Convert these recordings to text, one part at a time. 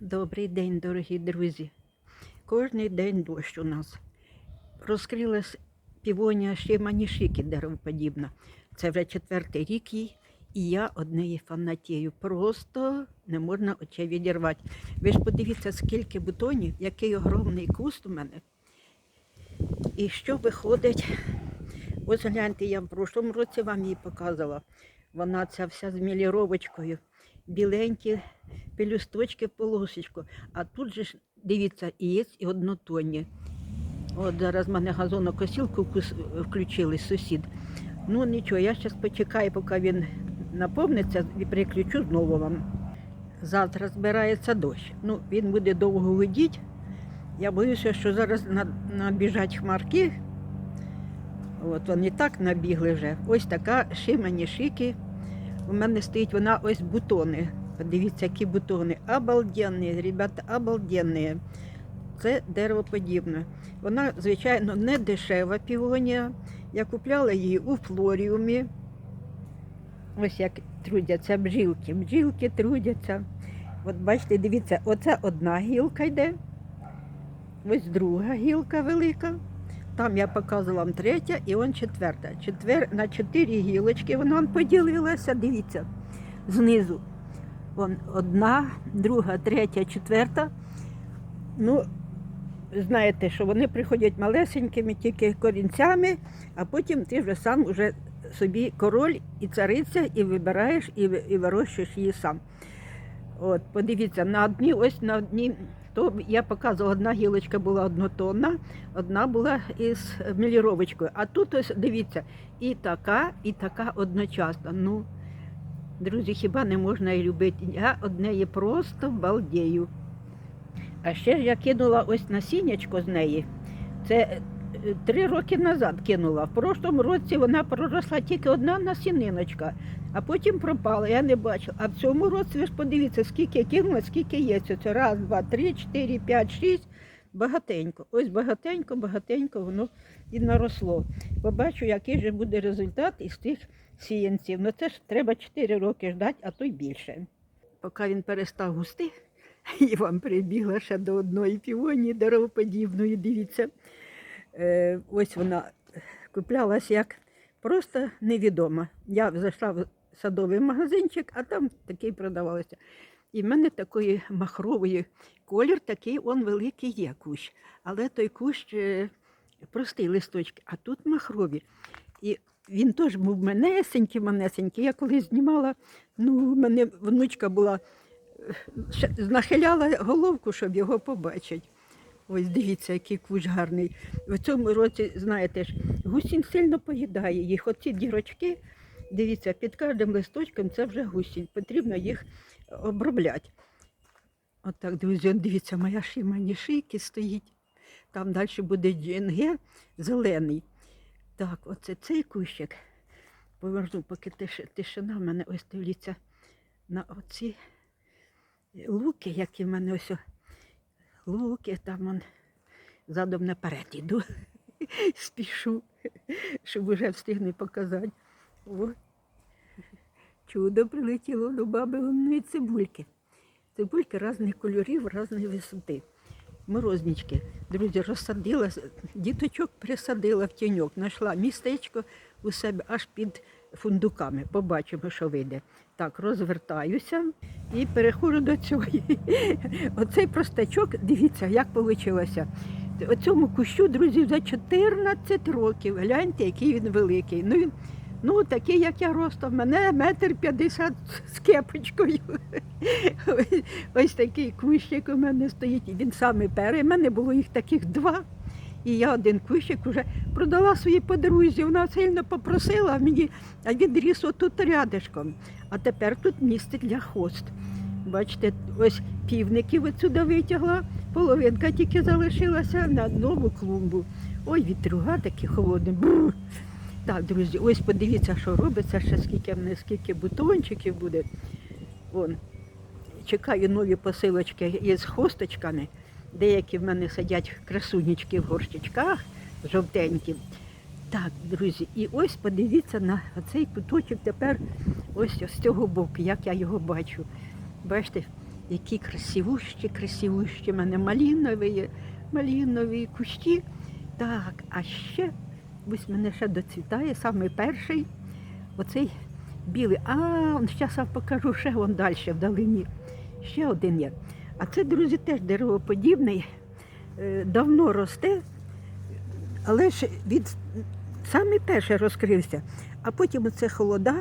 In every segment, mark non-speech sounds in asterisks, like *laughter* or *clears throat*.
Добрий день, дорогі друзі. Кожний день дощ у нас. Розкрилась півонія ще манішики деревоподібна. Це вже четвертий рік їй, і я однієї фанатію. Просто не можна очей відірвати. Ви ж подивіться, скільки бутонів, який огромний куст у мене. І що виходить? Ось гляньте, я в прошлому році вам її показувала. Вона ця вся з міліровочкою, біленькі пелюсточки, полосочку. А тут же ж, дивіться, є і однотонні. От зараз в мене газонокосілку включили сусід. Ну нічого, я зараз почекаю, поки він наповниться, і переключу знову вам. Завтра збирається дощ. Ну, він буде довго гудіть. Я боюся, що зараз набіжать хмарки. От вони так набігли вже. Ось така шимані шики. У мене стоїть вона ось бутони. Подивіться, які бутони. Обалденні, ребята, обалденні. Це деревоподібне. Вона, звичайно, не дешева півонія. Я купляла її у флоріумі. Ось як трудяться бджілки. Бджілки трудяться. От бачите, дивіться, оце одна гілка йде. Ось друга гілка велика. Там я показувала вам третя і он четверта. Четвер... На чотири гілочки вона поділилася, дивіться, знизу. Одна, друга, третя, четверта. Ну, знаєте, що вони приходять малесенькими тільки корінцями, а потім ти вже сам уже собі король і цариця, і вибираєш, і, і вирощуєш її сам. От, подивіться, на одній, ось на одній, то я показувала, одна гілочка була однотонна, одна була із міліровочкою. А тут ось дивіться, і така, і така одночасно. Ну, друзі, хіба не можна і любити? Я однеї просто балдею. А ще я кинула ось насіннячко з неї. Це е, три роки назад кинула. В прошлому році вона проросла тільки одна насіниночка, а потім пропала. Я не бачила. А в цьому році ви ж подивіться, скільки кинула, скільки є. Це раз, два, три, чотири, п'ять, шість. Багатенько. Ось багатенько, багатенько воно і наросло. Побачу, який же буде результат із тих сіянців. Ну це ж треба 4 роки ждати, а то й більше. Поки він перестав густи, *laughs* і вам прибігла ще до одної півонії деревоподібної, дивіться. Е, ось вона куплялась як просто невідома. Я зайшла в садовий магазинчик, а там такий продавалося. І в мене такої махрової колір, такий он великий є кущ. Але той кущ е, простий листочки, а тут махрові. І він теж був манесенький, манесенький. Я колись знімала, ну, в мене внучка була, е, ще нахиляла головку, щоб його побачити. Ось дивіться, який кущ гарний. В цьому році, знаєте ж, гусінь сильно поїдає їх. Оці дірочки, дивіться, під кожним листочком це вже гусінь. Потрібно їх обробляти. Отак, друзі, он дивіться, моя шима шийки стоїть. Там далі буде джинге зелений. Так, оце цей кущик. Поверну, поки тишина в мене ось дивіться на оці луки, які в мене ось. Луки, там он задом наперед іду. *laughs* Спішу, щоб уже встигну показати. О, чудо прилетіло до баби лунної цибульки. Цибульки різних кольорів, різної висоти. Морознички. Друзі, розсадила, діточок присадила в тіньок, знайшла містечко у себе аж під фундуками. Побачимо, що вийде. Так, розвертаюся і переходжу до цього. *laughs* Оцей простачок, дивіться, як вийшло. Оцьому кущу, друзі, за 14 років. Гляньте, який він великий. Ну, він, ну такий, як я ростом, мене метр п'ятдесят з кепочкою. *laughs* Ось, такий кущик у мене стоїть. І він саме перший. У мене було їх таких два. І я один кущик вже продала своїй подрузі. Вона сильно попросила мені, а він ріс отут рядишком. А тепер тут місце для хост. Бачите, ось півників отсюди витягла, половинка тільки залишилася на нову клумбу. Ой, вітруга такі холодні. Бррр. Так, друзі, ось подивіться, що робиться, ще скільки в скільки бутончиків буде. Вон. Чекаю нові посилочки із хосточками. Деякі в мене сидять красунечки в горщичках, жовтенькі. Так, друзі, і ось подивіться на цей куточок тепер ось з цього боку, як я його бачу. Бачите, Які красивущі, красивущі. У мене малінові, малінові кущі. Так, а ще ось мене ще доцвітає, самий перший. Оцей білий. А, зараз я покажу ще вон далі вдалині. Ще один є. А це, друзі, теж деревоподібний. Е, Давно росте, але ж від саме перший розкрився, а потім це холода,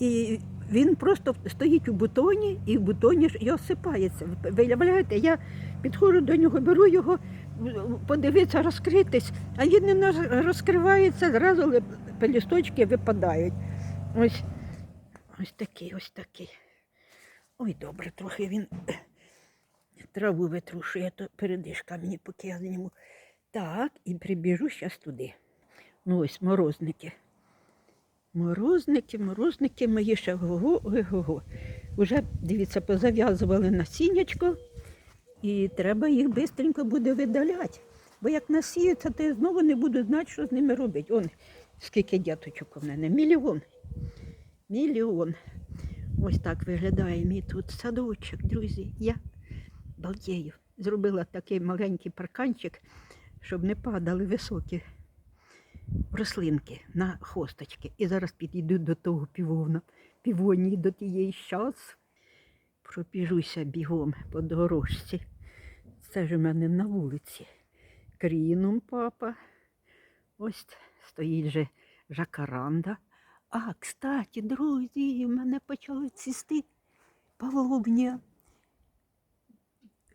і він просто стоїть у бутоні, і в бутоні ж і осипається. Ви Виявляєте, я підходжу до нього, беру його, подивитися, розкритись, а він не розкривається, зразу пелюсточки випадають. Ось, ось такий, ось такий. Ой, добре, трохи він *clears throat* траву витрушує, то передишка мені, поки я зніму. Так, і прибіжу зараз туди. Ну ось морозники. Морозники, морозники мої ще го-го, го-го. Уже, дивіться, позав'язували насіннячко, і треба їх швидко буде видаляти. Бо як насіються, то я знову не буду знати, що з ними робити. Он скільки дяточок у мене. Мільйон. Мільйон. Ось так виглядає мій тут садочок, друзі. Я балдею. Зробила такий маленький парканчик, щоб не падали високі рослинки на хосточки. І зараз підійду до того півовна, півонії, до тієї щас. Пробіжуся бігом по дорожці. Це ж у мене на вулиці. Кріном папа. Ось стоїть же жакаранда. А, кстати, друзі, в мене почали цвісти павловня.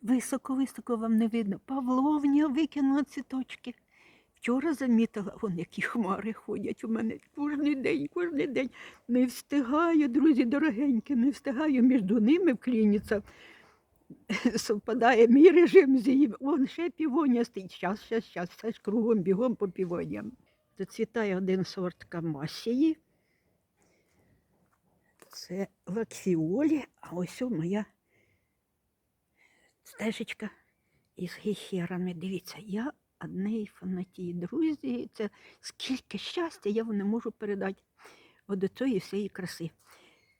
Високо-високо вам не видно. Павловня викинула цвіточки. Вчора замітила, вон які хмари ходять у мене кожен день, кожен день. Не встигаю, друзі дорогенькі, не встигаю між ними вклініться. Совпадає мій режим з її. Вон ще півоня стоїть. Щас, щас, щас, все ж кругом бігом по півоням. Доцвітає один сорт камасії. Це лаксіолі, а ось о моя стежечка із гейхерами. Дивіться, я однеї фанатії. Друзі, це скільки щастя я вам не можу передати от цієї всієї краси.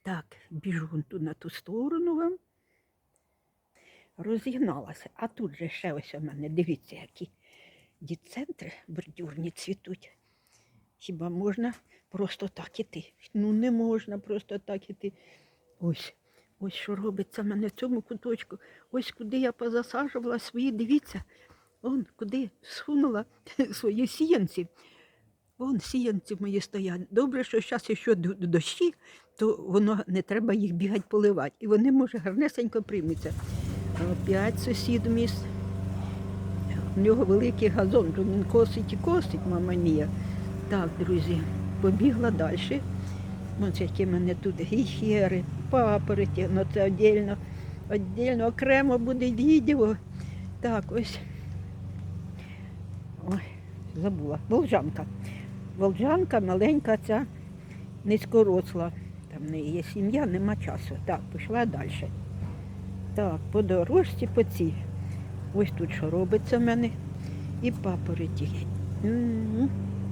Так, біжу тут на ту сторону вам. Розігналася. А тут же ще ось у мене, дивіться, які діцентри бордюрні цвітуть. Хіба можна просто так іти? Ну не можна просто так іти. Ось, ось що робиться в мене в цьому куточку. Ось куди я позасаджувала свої, дивіться, он куди схунула *laughs* свої сіянці. Вон сіянці мої стоять. Добре, що зараз ще дощі, то воно не треба їх бігати поливати. І вони, може, гарнесенько приймуться. Опять сусід мій. с- У нього великий газон, то він косить і косить, мама мія. Так, друзі, побігла далі. Ось які в мене тут гіхери, папороті, ну це віддільно, окремо буде відео. Так, ось. Забула. Волжанка. Волжанка маленька ця, низькоросла. Там в неї є сім'я, нема часу. Так, пішла далі. Так, по дорожці, по цій. Ось тут що робиться в мене. І папороті.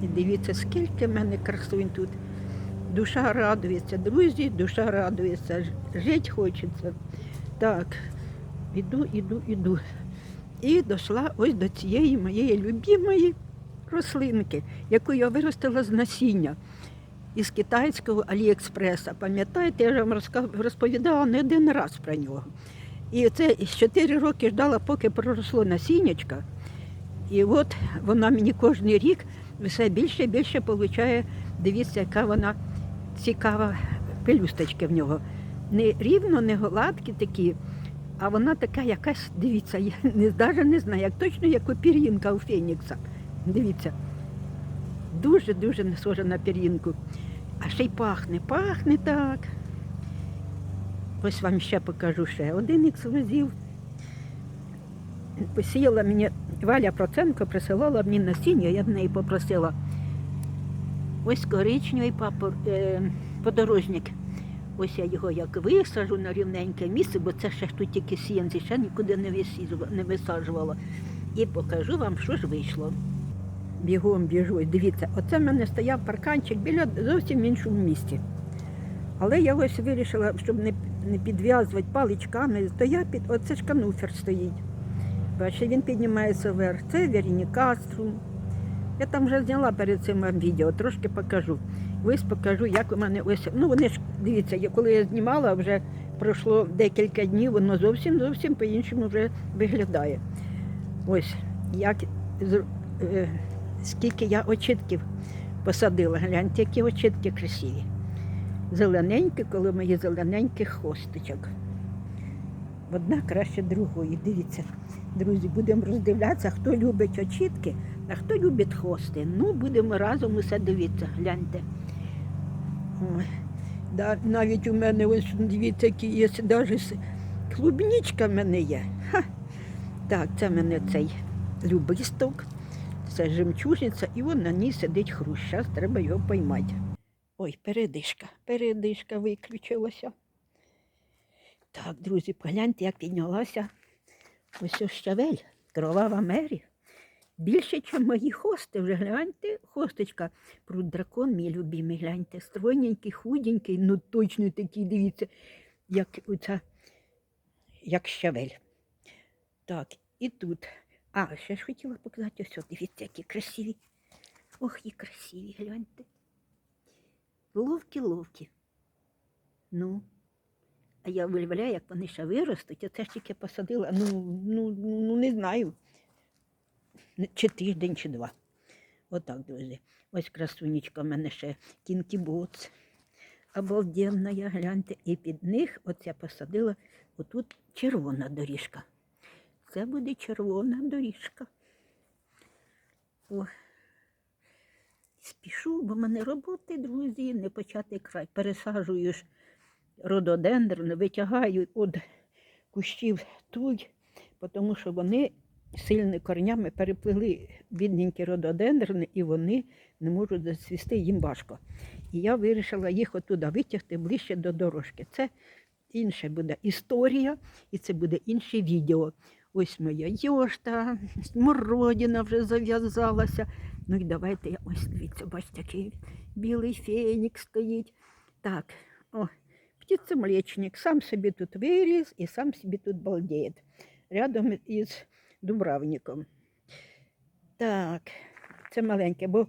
І дивіться, скільки в мене красунь тут. Душа радується, друзі, душа радується, жити хочеться. Так, іду, іду, іду. І дійшла ось до цієї моєї любимої рослинки, яку я виростила з насіння із китайського Аліекспреса. Пам'ятаєте, я вам розповідала не один раз про нього. І це з 4 роки ждала, поки проросло насіннячка. І от вона мені кожен рік все більше і більше получає. Дивіться, яка вона цікава пелюсточки в нього. Не рівно, не гладкі такі, а вона така якась, дивіться, я *laughs* навіть не знаю, як точно як у пір'їнка у Фенікса. Дивіться. Дуже-дуже не схожа на пір'їнку. А ще й пахне, пахне так. Ось вам ще покажу ще один ексклюзив. Посіяла мені Валя Проценко присилала мені насіння, я в неї попросила. Ось коричневий папор, е, подорожник. Ось я його як висажу на рівненьке місце, бо це ще тут тільки сіянці, ще нікуди не висаджувала. І покажу вам, що ж вийшло. Бігом біжу. І Дивіться, оце в мене стояв парканчик біля зовсім іншому місці. Але я ось вирішила, щоб не не підв'язувати паличками, то я під. Оце ж кануфер стоїть. Бачите, він піднімається вверх. Це Верінікаструм. Я там вже зняла перед цим вам відео, трошки покажу. Ось покажу, як у мене ось. Ну вони ж дивіться, коли я знімала, вже пройшло декілька днів, воно зовсім зовсім по-іншому вже виглядає. Ось як е, скільки я очітків посадила. Гляньте, які очітки красиві. Зелененькі, коли мої зелененьких хосточок. Одна краще другої. Дивіться, друзі, будемо роздивлятися, хто любить очітки, а хто любить хости. Ну, будемо разом усе дивитися, гляньте. Да, навіть у мене ось дивіться, які є навіть клубнічка в мене є. Ха. Так, це в мене цей любисток, це жемчужниця, і вон на ній сидить хрущ. Зараз треба його поймати. Ой, передишка, передишка виключилася. Так, друзі, погляньте, як піднялася ось щавель, кровава мері. Більше, ніж мої хости. Вже гляньте, хосточка. Пруд дракон, мій любимий, гляньте, стройненький, худенький, ну точно такий, дивіться, як оця, як щавель. Так, і тут. А, ще ж хотіла показати ось, от, дивіться, які красиві. Ох, і красиві, гляньте. Ловкі-ловкі. Ну, а я виявляю, як вони ще виростуть, а це ж тільки посадила, ну, ну, ну не знаю, чи тиждень, чи два. Отак, друзі. Ось красунечка в мене ще кінкі боц. Обалденна, я гляньте. І під них от я посадила отут червона доріжка. Це буде червона доріжка. О. Спішу, бо в мене роботи, друзі, не почати край. Пересаджую ж рододендрон, витягаю від кущів туй, тому що вони сильними корнями переплили бідненькі рододендрони, і вони не можуть зацвісти, їм важко. І я вирішила їх отуда витягти ближче до дорожки. Це інша буде історія, і це буде інше відео. Ось моя йошта, смородина вже зав'язалася. Ну і давайте я ось дивіться, бачите, який білий фенік стоїть. Так, о, птицемлечник сам собі тут виріс і сам собі тут балдіє. Рядом із дубравником. Так, це маленьке, бо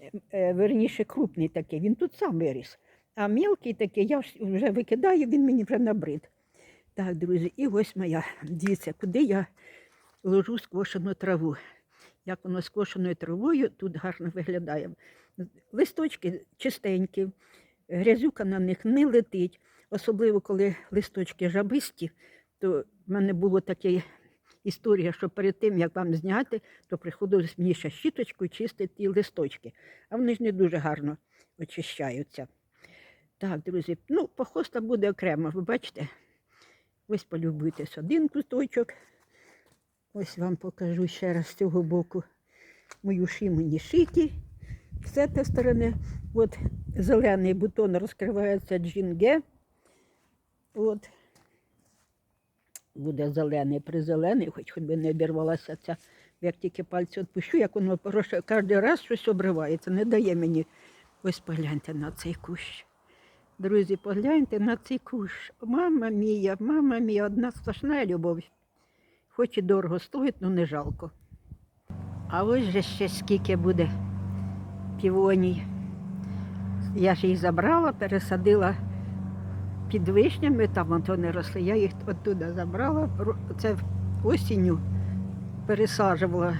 е, е, верніше крупний такий, він тут сам виріс. А мілкий такий, я вже викидаю, він мені вже набрид. Так, друзі, і ось моя. Дивіться, куди я ложу скошену траву. Як воно скошеною травою тут гарно виглядає. Листочки чистенькі, грязюка на них не летить. Особливо, коли листочки жабисті, то в мене було таке історія, що перед тим, як вам зняти, то приходилось мені ще щіточкою чистити ті листочки. А вони ж не дуже гарно очищаються. Так, друзі, ну, похоста буде окремо, ви бачите? Ось полюбуйтесь один куточок. Ось вам покажу ще раз з цього боку мою шимені шикі. З цієї сторони, от зелений бутон розкривається джинге. От. Буде зелений призелений, хоч хоч би не обірвалася ця, як тільки пальці відпущу, як воно кожен раз щось обривається, не дає мені. Ось погляньте на цей кущ. Друзі, погляньте на цей кущ. Мама мія, мама мія, одна страшна любов. Хоч і дорого стоїть, але не жалко. А ось же ще скільки буде півоній. Я ж їх забрала, пересадила під вишнями, там вони росли. Я їх оттуда забрала. Це осінню пересаджувала.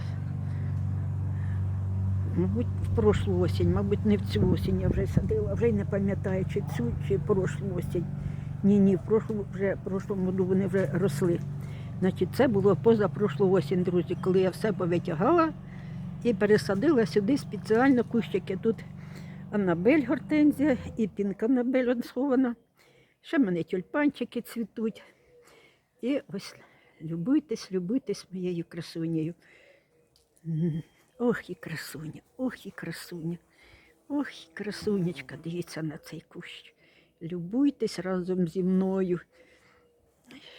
Мабуть, прошлу осінь, мабуть, не в цю осінь я вже садила, вже й не пам'ятаю, чи цю, чи прошлу осінь. Ні, ні, в прошлу, вже, в прошлому году вони вже росли. Значить, це було позапрошлу осінь, друзі, коли я все повитягала і пересадила сюди спеціально кущики. Тут Анабель гортензія і пінка Анабель схована. Ще в мене тюльпанчики цвітуть. І ось любуйтесь, любуйтесь моєю красунею. Ох і красуня, ох і красуня, ох і красунечка, дивіться на цей кущ. Любуйтесь разом зі мною.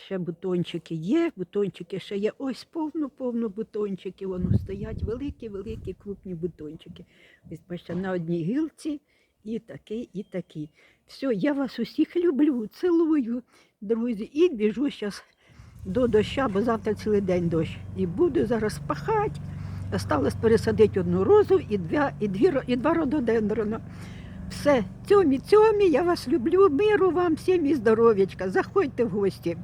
Ще бутончики є, бутончики ще є. Ось повно-повно бутончики. Воно стоять великі, великі, крупні бутончики. Ось бачите, на одній гілці і такий, і такий. Все, я вас усіх люблю, цілую, друзі, і біжу зараз до доща, бо завтра цілий день дощ. І буду зараз пахати. Осталось пересадити одну розу і, дві, і, дві, і два рододендрона. Все, цьомі, цьомі, я вас люблю, миру вам всім і здоров'ячка. Заходьте в гості.